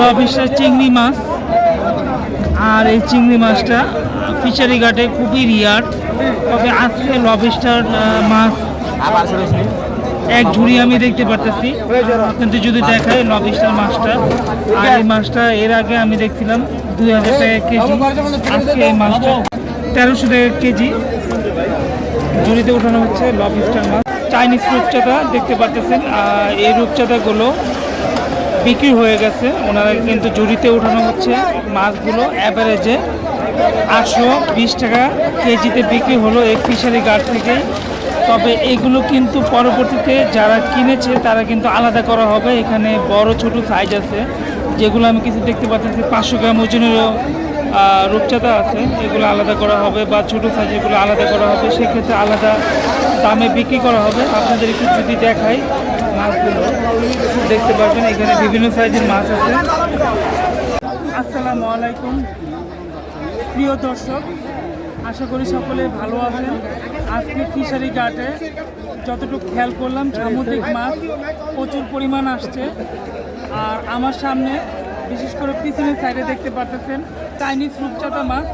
Lobster চিংড়ি মাছ। আর এই চিংড়ি মাছটা ফিশারি ঘাটে খুবই রিয়ার তবে আজকে লবিস্টার মাছ এক ঝুড়ি আমি দেখতে পারতেছি। কিন্তু যদি দেখায় লবিস্টার মাছটা, আর এই মাছটা এর আগে আমি দেখছিলাম দুই হাজার টাকা কেজি। আজকে এই মাছটা তেরোশো টাকা কেজি। ঝুড়িতে ওঠানো হচ্ছে লবিস্টার মাছ। চাইনিজ রূপচাঁদা দেখতে পারতেছেন। এই রূপচাঁদাগুলো বিক্রি হয়ে গেছে। ওনারা কিন্তু ঝুড়িতে ওঠানো হচ্ছে মাছগুলো অ্যাভারেজে আটশো বিশ টাকা কেজিতে বিক্রি হলো এই ফিশারি গার্ড থেকে তবে এগুলো কিন্তু পরবর্তীতে যারা কিনেছে, তারা কিন্তু আলাদা করা হবে। এখানে বড়, ছোট সাইজ আছে। যেগুলো আমি কিছু দেখতে পাচ্ছি, পাঁচশো গ্রাম ওজনেরও রূপচাঁদা আছে। এগুলো আলাদা করা হবে বা ছোটো সাইজেরগুলো আলাদা করা হবে। সেক্ষেত্রে আলাদা দামে বিক্রি করা হবে। আপনাদের একটু যদি দেখাই মাছগুলো। দেখতে পারবেন এখানে বিভিন্ন সাইজের মাছ আছে। আসসালামু আলাইকুম। প্রিয় দর্শক, আশা করি সকলে ভালো আছেন। আজকে ফিশারি ঘাটে যতটুকু খেয়াল করলাম, সামুদ্রিক মাছ প্রচুর পরিমাণ আসছে। আর আমার সামনে বিশেষ করে পিছনের সাইডে দেখতে পারতেছেন চাইনিজ রূপচাঁদা মাছ।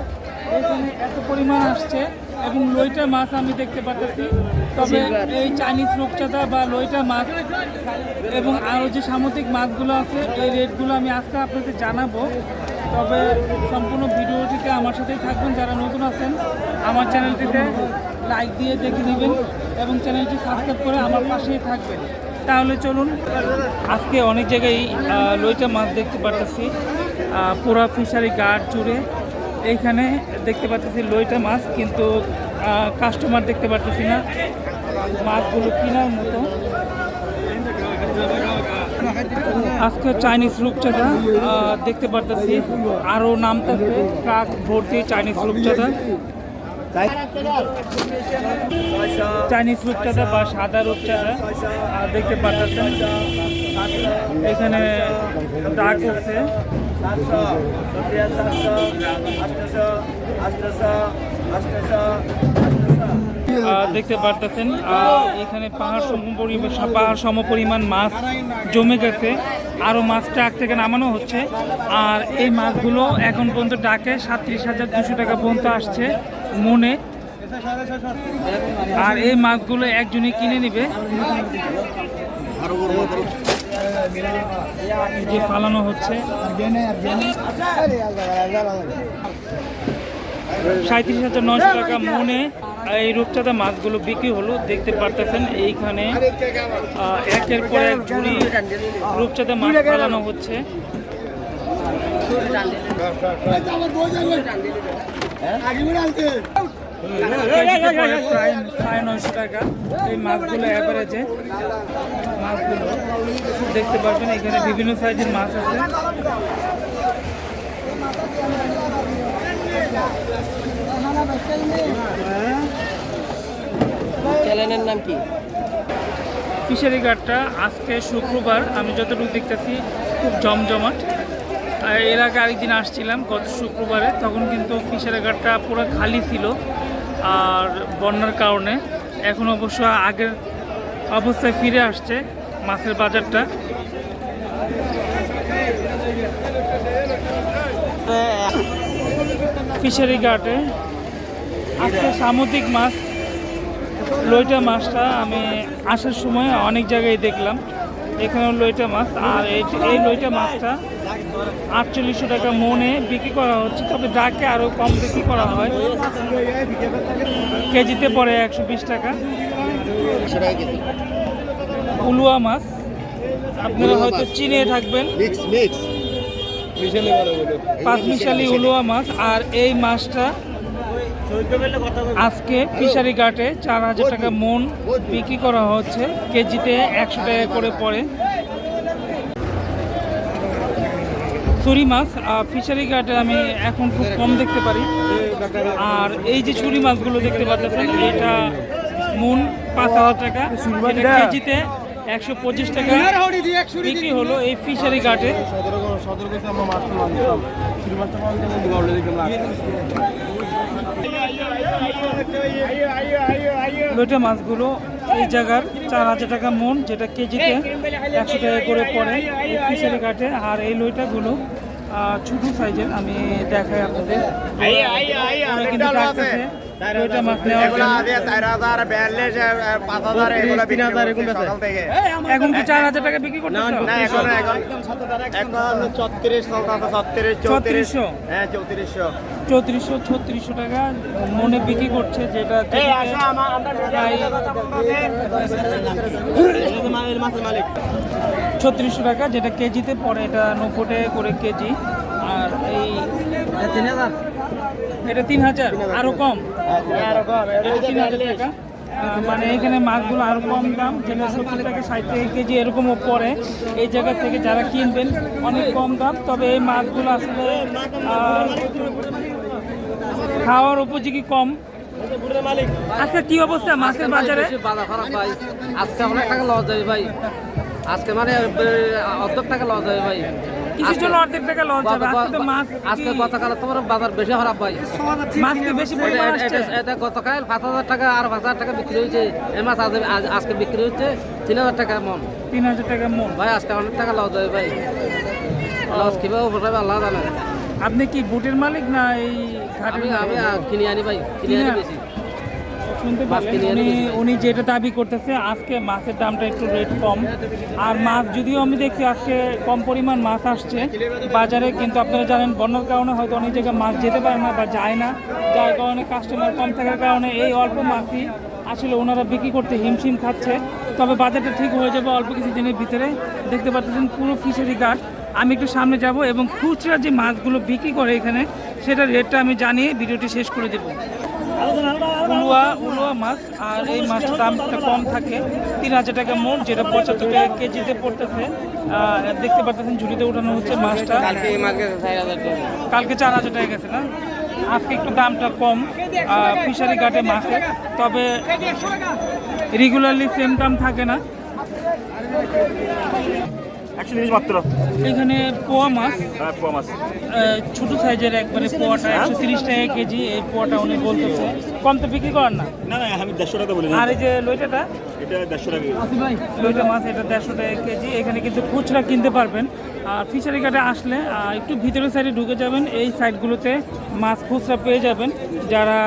এখানে এত পরিমাণ আসছে এবং লইটা মাছ আমি দেখতে পাচ্ছি। তবে এই চাইনিজ রূপচাঁদা বা লইটা মাছ এবং আরও যে সামুদ্রিক মাছগুলো আছে এই রেটগুলো আমি আজকে আপনাদের জানাব। তবে সম্পূর্ণ ভিডিওটিতে আমার সাথেই থাকবেন। যারা নতুন আছেন আমার চ্যানেলটিতে লাইক দিয়ে দেখে নেবেন এবং চ্যানেলটি সাবস্ক্রাইব করে আমার পাশেই থাকবেন। তাহলে চলুন আজকে অনেক জায়গায় লইটা মাছ দেখতে আহ, পুরা ফিশারি গার্ড জুড়ে এইখানে দেখতে পাচ্ছি লইটা মাছ, কিন্তু কাস্টমার দেখতে পারতেছি না। মাছগুলো কেনার মতো। আজকে চাইনিজ রূপচাঁদা দেখতে পারতেছি। আরও নামতেছে, ট্রাক ভর্তি চাইনিজ রূপচাঁদা। চাইনিজ রূপচাঁদা বা সাদা রূপচাঁদা দেখতে পারতেছেন। এখানে ডাক হচ্ছে দেখতে পারতেছেন এখানে পাহাড় সম পরিমাণ পাহাড় সম পরিমাণ মাছ জমে গেছে। আরও মাছ ট্রাক থেকে নামানো হচ্ছে। আর এই মাছগুলো এখন পর্যন্ত ডাকে সাতত্রিশ হাজার দুশো টাকা পর্যন্ত আসছে মনে। আর এই মাছগুলো একজনই কিনে নিবে। যে ফালানো হচ্ছে। সাঁত্রিশ হাজার নশো টাকা মনে এই রূপচাঁদা মাছগুলো বিক্রি হলো, দেখতে পারতেছেন এইখানে একের পর এক ঝুড়ি রূপচাঁদা মাছ ফালানো হচ্ছে। নয়শো টাকা। এই মাছগুলো মাছগুলো দেখতে পারবেন, এখানে বিভিন্ন সাইজের মাছ আছে। চ্যানেলের নাম কি? ফিশারি ঘাটটা আজকে শুক্রবার আমি যতটুকু দেখতেছি খুব জমজমাট। এর আগে আরেকদিন আসছিলাম গত শুক্রবারে তখন কিন্তু ফিশারি ঘাটটা পুরো খালি ছিল আর বন্যার কারণে। এখন অবশ্য আগের অবস্থায় ফিরে আসছে মাছের বাজারটা। ফিশারি ঘাটে। আজকে সামুদ্রিক মাছ, লইটা মাছটা আমি আসার সময় অনেক জায়গায় দেখলাম। এখানেও লইটা মাছ, আর এই লইটা মাছটা আটচল্লিশশো টাকা মনে বিক্রি করা হচ্ছে, তবে ডাকে আরও কম বিক্রি করা হয়। কেজিতে পড়ে একশো বিশ টাকা। উলুয়া মাছ, আপনারা হয়তো চিনে থাকবেন। Mix mix. পাঁচমিশালি উলুয়া মাছ আর এই মাছটা আজকে ফিশারি ঘাটে চার হাজার টাকা মন বিক্রি করা হচ্ছে কেজিতে একশো টাকা করে পড়ে। ছুরি মাছ ফিশারি ঘাটে আমি এখন খুব কম দেখতে পারি। আর এই যে ছুরি মাছগুলো দেখতে পাচ্ছেন এটা মন পাঁচ হাজার টাকা কেজিতে একশো পঁচিশ টাকা বিক্রি হলো এই ফিশারি ঘাটে। লোটা মাছগুলো এই জায়গার চার হাজার টাকা মন যেটা কেজিতে একশো টাকা করে পড়ে এই ফিশারি ঘাটে। আর এই লইটাগুলো ছোট সাইজের আমি দেখাই আপনাদের। এখন কি চার হাজার টাকা বিক্রি করতে চৌত্রিশশো? হ্যাঁ চৌত্রিশশো। চৌত্রিশশো ছত্রিশশো টাকা মনে বিক্রি করছে যেটা ছত্রিশশো টাকা যেটা কেজিতে পড়ে এটা টাকা করে কেজি। আর এই এটা তিন হাজার আরও কম। এটা তিন হাজার টাকা। মানে এখানে মাছগুলো আরও কম দাম যেটা সত্তর টাকা ষাট টাকা কেজি এরকমও পড়ে। এই জায়গা থেকে যারা কিনবেন অনেক কম দাম তবে এই মাছগুলো আসলে খাওয়ার উপযোগী কম। আজকে কি অবস্থা মাছের বাজারে? বাজার খারাপ ভাই। আজকে অনেক টাকা লস যাবে ভাই। আজকে মানে অর্ধেক টাকা লস যাবে ভাই। কিছুর জন্য অর্ধেক টাকা লস যাবে আজকে তো মাছ আজকে গতকাল তোমার বাজার বেশি খারাপ ভাই। মাছ কি বেশি পরিমাণ আসছে? এটা- গতকাল পাঁচ হাজার টাকা আর পাঁচ হাজার টাকা বিক্রি হয়েছে। এই মাছ আজ আজ- আজকে বিক্রি হচ্ছে তিন হাজার টাকা মন। তিন হাজার টাকা মন। ভাই আজকে অনেক টাকা লস যাবে ভাই। লস কীভাবে উঠাবে আল্লাহ জানে। আপনি কি বুটের মালিক না এই ঘাটের আমি কিনে আনি ভাই কিনে কিনে আনি বেশি। শুনতে পারলেন উনি উনি যেটা দাবি করতেছে আজকে মাছের দামটা একটু রেট কম। আর মাছ যদিও আমি দেখছি আজকে কম পরিমাণ মাছ আসছে বাজারে কিন্তু আপনারা জানেন বন্যার কারণে হয়তো অনেক জায়গায় মাছ যেতে পারে না বা যায় না। যার কারণে কাস্টমার কম থাকার কারণে এই অল্প মাছই আসলে ওনারা বিক্রি করতে হিমশিম খাচ্ছে। তবে বাজারটা ঠিক হয়ে যাবে অল্প কিছু দিনের ভিতরে। দেখতে পাচ্ছেন পুরো ফিশারি ঘাট আমি একটু সামনে যাব এবং খুচরা যে মাছগুলো বিক্রি করে এখানে সেটার রেটটা আমি জানিয়ে ভিডিওটি শেষ করে দেবো। উলুয়া উলুয়া মাছ আর এই মাছটার দামটা কম থাকে। তিন হাজার টাকা মোট যেটা পঁচাত্তর টাকা কেজিতে পড়তেছে। দেখতে পাচ্ছেন ঝুড়িতে উঠানো হচ্ছে মাছটা। কালকে চার হাজার টাকা। গেছে না? আজকে একটু দামটা কম ফিশারি ঘাটে মাছের তবে রেগুলারলি সেম দাম থাকে না। একশো তিরিশ মাত্র? এখানে পোয়া মাছ। হ্যাঁ পোয়া মাছ। ছোট সাইজের একবারে পোয়াটা একশো তিরিশ টাকা কেজি এই পোয়াটা উনি বলতেছে। কম তো বিক্রি করেন না? না না আমি দেড়শো টাকা বলি আর এই যে লইটাটা? এটা দেড়শো টাকা লইটা মাছ এটা দেড়শো টাকা কেজি। এখানে কিন্তু খুচরা কিনতে পারবেন। আর ফিশারি ঘাটে আসলে একটু ভিতরের সাইডে ঢুকে যাবেন এই সাইডগুলোতে মাছ খুচরা পেয়ে যাবেন। যারা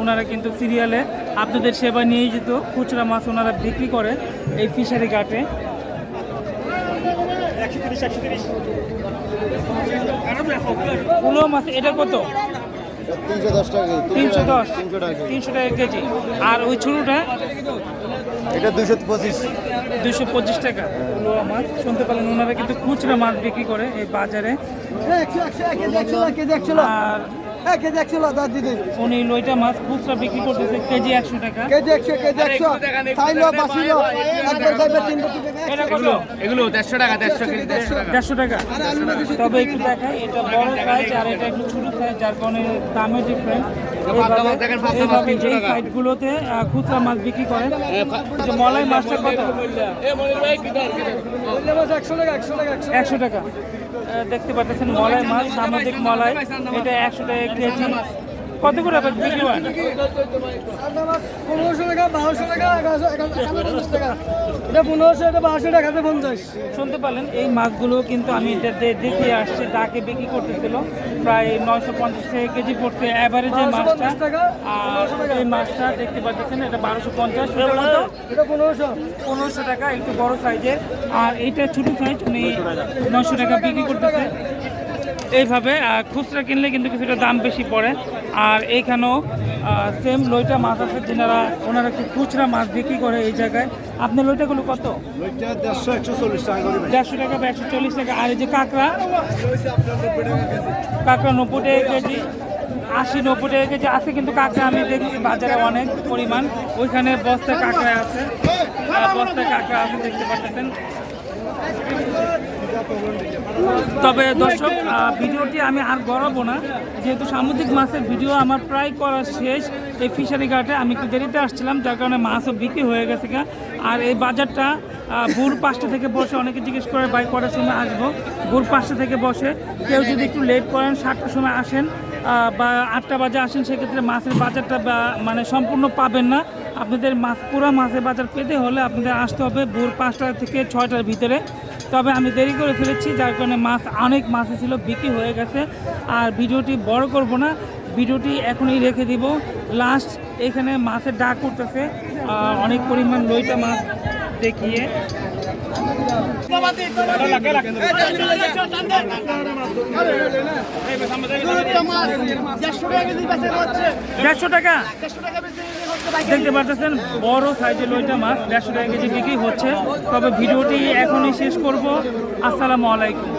ওনারা কিন্তু সিরিয়ালে আপনাদের সেবা নিয়ে যেত খুচরা মাছ ওনারা বিক্রি করে এই ফিশারি ঘাটে তিরিশ একশো তিরিশ পুলো মাছ এটা কত? তিনশো দশ টাকা তিনশো দশ। তিনশো টাকা তিনশো টাকা কেজি। আর ওই ছোটোটা? এটা দুশো পঁচিশ। দুশো পঁচিশ টাকা। লোয়া মাছ শুনতে পারলেন ওনারা কিন্তু খুচরা মাছ বিক্রি করে এই বাজারে। আর কেজি একশো দাঁত দিদি। উনি লইটা মাছ খুচরা বিক্রি করতেছে কেজি একশো টাকা। কেজি একশো কেজি একশো। খাইলো বাসিলো একবার খাইবে তিন কোটি টাকা এগুলো দেড়শো টাকা দেড়শো কেজি দেড়শো টাকা। তবে একটু দেখাই এটা বড় সাইজ আর এটা একটু ছোট সাইজ যার কারণে দামে ডিফারেন্ট পাবদা মাছ দেখেন, পাবদা মাছ 300 এই টাকা। আহ, খুচরা মাছ বিক্রি করেন। যে মলাই মাছটা কত? একশো টাকা একশো টাকা একশো দেখতে পাচ্ছেন মলাই মাছ সামুদ্রিক মলাই এটা একশো টাকা কেজি কত করে বিক্রি হয়? পনেরোশো টাকা বারোশো টাকা এগারোশো এগারোশো টাকা এটা পনেরোশো এটা বারোশো টাকা হাতে পঞ্চাশ শুনতে পারলেন এই মাছগুলো কিন্তু আমি এটা দেখে আসছে ডাকে বিক্রি করতেছিল প্রায় নয়শো পঞ্চাশ টাকা কেজি পড়ছে অ্যাভারেজে মাছটা। আর এই মাছটা দেখতে পাচ্ছেন এটা বারোশো পঞ্চাশ এটা পনেরোশো। পনেরোশো টাকা একটু বড় সাইজের। আর এইটা ছোটো সাইজ উনি নশো টাকা বিক্রি করতেছে। এইভাবে খুচরা কিনলে কিন্তু কিছুটা দাম বেশি পড়ে। আর এইখানেও সেম লইটা মাছ আছে যেনারা ওনারা একটু খুচরা মাছ বিক্রি করে এই জায়গায়। আপনার লইটাগুলো কত? দেড়শো একশো চল্লিশ টাকা করে দেড়শো টাকা বা একশো চল্লিশ টাকা। আর এই যে কাঁকড়া? কাঁকড়া নব্বই টাকা কেজি আশি নব্বই টাকা কেজি আছে কিন্তু কাঁকড়া আমি দেখছি বাজারে অনেক পরিমাণ। ওইখানে বস্তায় কাঁকড়া আছে। আহ, বস্তায় কাঁকড়া আছে দেখতে পাচ্ছেন। তবে দর্শক ভিডিওটি আমি আর গড়াবো না। যেহেতু সামুদ্রিক মাছের ভিডিও আমার প্রায় করা শেষ, এই ফিশারি ঘাটে আমি একটু দেরিতে আসছিলাম, যার কারণে মাছও বিক্রি হয়ে গেছে। আর এই বাজারটা ভোর পাঁচটা থেকে বসে অনেকে জিজ্ঞেস করে বাই করার সময় আসব? ভোর পাঁচটা থেকে বসে কেউ যদি একটু লেট করেন, সাতটার সময় আসেন বা আটটা বাজে আসেন, সেক্ষেত্রে মাছের বাজারটা মানে সম্পূর্ণ পাবেন না। আপনাদের মাছ, পুরা মাছের বাজার পেতে হলে আপনাদের আসতে হবে ভোর পাঁচটা থেকে ছয়টার ভিতরে। তবে আমি দেরি করে ফেলেছি, যার কারণে মাছ, অনেক মাছ ছিল, বিক্রি হয়ে গেছে। আর ভিডিওটি বড় করব না, ভিডিওটি এখনই রেখে দিব। লাস্ট এখানে মাছের ডাক উঠতেছে অনেক পরিমাণ লইটা মাছ দেখিয়ে। দেখতে পাচ্ছেন বড় সাইজের লইটা মাছ, দেড়শো টাকা কেজি বিক্রি হচ্ছে। তবে ভিডিওটি এখনই শেষ করব। আসসালামু আলাইকুম।